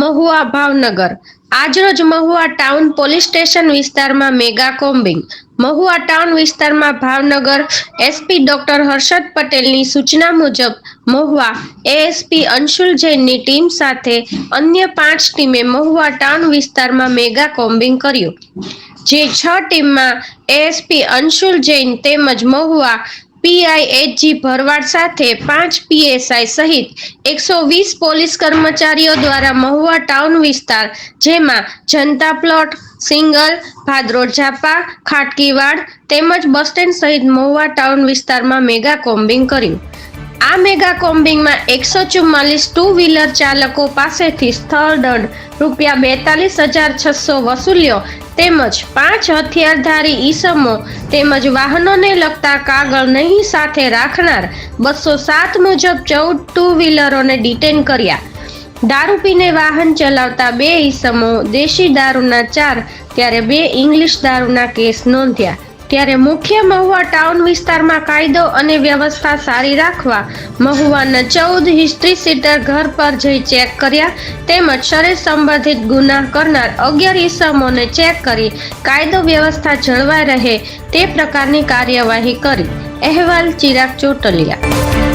મહુવા ભાવનગર. આજરોજ Mahuva town police station વિસ્તારમાં mega combing. Mahuva town વિસ્તારમાં ભાવનગર એસપી ડોક્ટર હર્ષદ પટેલની સૂચના મુજબ મહુવા એએસપી અંશુલ જૈનની ટીમ સાથે અન્ય પાંચ ટીમે મહુવા ટાઉન વિસ્તારમાં મેગા કોમ્બિંગ કર્યું. જે છ ટીમમાં એએસપી અંશુલ જૈન તેમજ મહુવા પીઆઈ એચજી ભરવાડ સાથે પાંચ પીએસઆઈ સહિત એકસો વીસ પોલીસ કર્મચારીઓ દ્વારા મહુવા ટાઉન વિસ્તાર, જેમાં જનતા પ્લોટ, સિંગલ, ભાદરોડ ઝાપા, ખાટકીવાડ તેમજ બસ સ્ટેન્ડ સહિત મહુવા ટાઉન વિસ્તારમાં મેગા કોમ્બિંગ કર્યું. આ મેગા કોમ્બિંગમાં એકસો ચુમ્માલીસ ટુ વ્હીલર ચાલકો પાસેથી સ્થળ દંડ રૂપિયા બેતાલીસ હજાર છસો વસૂલ્યો. તેમજ પાંચ હથિયારધારી ઈસમો તેમજ વાહનોને લગતા કાગળ નહીં સાથે રાખનાર બસો સાત મુજબ ચૌદ ટુ વ્હીલરોને ડિટેન કર્યા. દારૂ પીને વાહન ચલાવતા બે ઈસમો દેશી દારૂના ચાર, ત્યારે બે ઇંગ્લિશ દારૂના કેસ નોંધ્યા. ત્યારે મુખ્ય મહુવા ટાઉન વિસ્તારમાં કાયદો અને વ્યવસ્થા સારી રાખવા મહુવાના ચૌદ હિસ્ટ્રી સીટર ઘર પર જઈ ચેક કર્યા તેમજ શરીર સંબંધિત ગુનાહ કરનાર અગિયાર ઈસમોને ચેક કરી કાયદો વ્યવસ્થા જળવાઈ રહે તે પ્રકારની કાર્યવાહી કરી. અહેવાલ ચિરાગ ચોટલિયા.